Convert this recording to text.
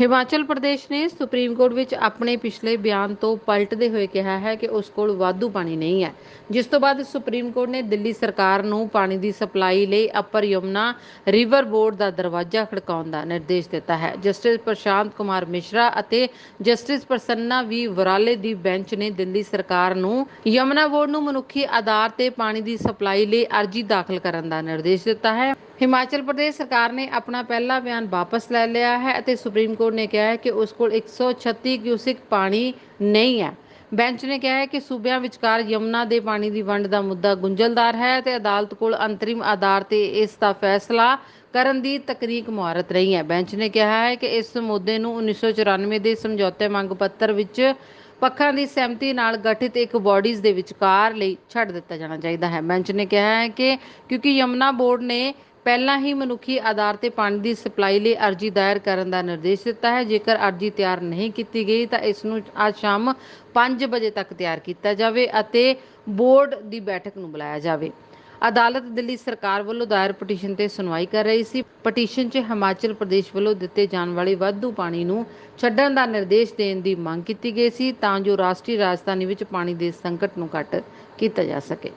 ਹਿਮਾਚਲ ਪ੍ਰਦੇਸ਼ ਨੇ supreme court ਵਿੱਚ ਆਪਣੇ ਪਿਛਲੇ ਬਿਆਨ ਤੋਂ ਪਲਟਦੇ ਹੋਏ ਕਿਹਾ ਹੈ ਕਿ ਉਸ ਕੋਲ ਵਾਧੂ ਪਾਣੀ ਨਹੀਂ ਹੈ। ਜਿਸ ਤੋਂ ਬਾਅਦ ਸੁਪਰੀਮ ਕੋਰਟ ਨੇ ਦਿੱਲੀ ਸਰਕਾਰ ਨੂੰ ਪਾਣੀ ਦੀ ਸਪਲਾਈ ਲਈ ਅਪਰ ਯਮੁਨਾ ਰਿਵਰ ਬੋਰਡ ਦਾ ਦਰਵਾਜ਼ਾ ਖੜਕਾਉਣ ਦਾ ਨਿਰਦੇਸ਼ ਦਿੱਤਾ ਹੈ। ਜਸਟਿਸ ਪ੍ਰਸ਼ਾਂਤ ਕੁਮਾਰ ਮਿਸ਼ਰਾ ਅਤੇ ਜਸਟਿਸ ਪ੍ਰਸੰਨਾ ਵੀ ਵਰਾਲੇ ਦੀ ਬੈਂਚ ਨੇ ਦਿੱਲੀ ਸਰਕਾਰ ਨੂੰ ਯਮੁਨਾ ਬੋਰਡ ਨੂੰ ਮਨੁੱਖੀ ਆਧਾਰ ਤੇ ਪਾਣੀ ਦੀ ਸਪਲਾਈ ਲਈ ਅਰਜ਼ੀ ਦਾਖਲ ਕਰਨ ਦਾ ਨਿਰਦੇਸ਼ ਦਿੱਤਾ ਹੈ। ਹਿਮਾਚਲ ਪ੍ਰਦੇਸ਼ ਸਰਕਾਰ ਨੇ ਆਪਣਾ ਪਹਿਲਾ ਬਿਆਨ ਵਾਪਸ ਲੈ ਲਿਆ ਹੈ ਅਤੇ ਸੁਪਰੀਮ ਕੋਰਟ ਨੇ ਕਿਹਾ ਹੈ ਕਿ ਉਸ ਕੋਲ 136 ਕਿਊਸਿਕ ਪਾਣੀ ਨਹੀਂ ਹੈ। ਬੈਂਚ ਨੇ ਕਿਹਾ ਹੈ ਕਿ ਸੂਬਿਆਂ ਵਿਚਕਾਰ ਯਮੁਨਾ ਦੇ ਪਾਣੀ ਦੀ ਵੰਡ ਦਾ ਮੁੱਦਾ ਗੁੰਝਲਦਾਰ ਹੈ ਤੇ ਅਦਾਲਤ ਕੋਲ ਅੰਤਰਿਮ ਆਧਾਰ ਤੇ ਇਸ ਦਾ ਫੈਸਲਾ ਕਰਨ ਦੀ ਤਕਨੀਕ ਮੁਹਾਰਤ ਰਹੀ ਹੈ। ਬੈਂਚ ਨੇ ਕਿਹਾ ਹੈ ਕਿ ਇਸ ਮੁੱਦੇ ਨੂੰ 1994 ਦੇ ਸਮਝੌਤੇ ਮੰਗ ਪੱਤਰ ਵਿੱਚ ਪੱਖਾਂ ਦੀ ਸਹਿਮਤੀ ਨਾਲ ਗਠਿਤ ਇੱਕ ਬਾਡੀਜ਼ ਦੇ ਵਿਚਕਾਰ ਲਈ ਛੱਡ ਦਿੱਤਾ ਜਾਣਾ ਚਾਹੀਦਾ ਹੈ। ਬੈਂਚ ਨੇ ਕਿਹਾ ਹੈ ਕਿ ਕਿਉਂਕਿ ਯਮੁਨਾ ਬੋਰਡ ਨੇ ਪਹਿਲਾਂ ਹੀ ਮਨੁੱਖੀ ਆਧਾਰ ਤੇ ਪਾਣੀ ਦੀ ਸਪਲਾਈ ਲਈ ਅਰਜ਼ੀ ਦਾਇਰ ਕਰਨ ਦਾ ਨਿਰਦੇਸ਼ ਦਿੱਤਾ ਹੈ। ਜੇਕਰ ਅਰਜ਼ੀ ਤਿਆਰ ਨਹੀਂ ਕੀਤੀ ਗਈ, ਤਾਂ ਇਸ ਨੂੰ ਅੱਜ ਸ਼ਾਮ 5 ਵਜੇ ਤੱਕ ਤਿਆਰ ਕੀਤਾ ਜਾਵੇ ਅਤੇ ਬੋਰਡ ਦੀ ਬੈਠਕ ਨੂੰ ਬੁਲਾਇਆ ਜਾਵੇ। ਅਦਾਲਤ ਦਿੱਲੀ ਸਰਕਾਰ ਵੱਲੋਂ ਦਾਇਰ ਪਟੀਸ਼ਨ ਤੇ ਸੁਣਵਾਈ ਕਰ ਰਹੀ ਸੀ। ਪਟੀਸ਼ਨ 'ਚ ਹਿਮਾਚਲ ਪ੍ਰਦੇਸ਼ ਵੱਲੋਂ ਦਿੱਤੇ ਜਾਣ ਵਾਲੇ ਵਾਧੂ ਪਾਣੀ ਨੂੰ ਛੱਡਣ ਦਾ ਨਿਰਦੇਸ਼ ਦੇਣ ਦੀ ਮੰਗ ਕੀਤੀ ਗਈ ਸੀ, ਤਾਂ ਜੋ ਰਾਸ਼ਟਰੀ ਰਾਜਧਾਨੀ ਵਿੱਚ ਪਾਣੀ ਦੇ ਸੰਕਟ ਨੂੰ ਘੱਟ ਕੀਤਾ ਜਾ ਸਕੇ।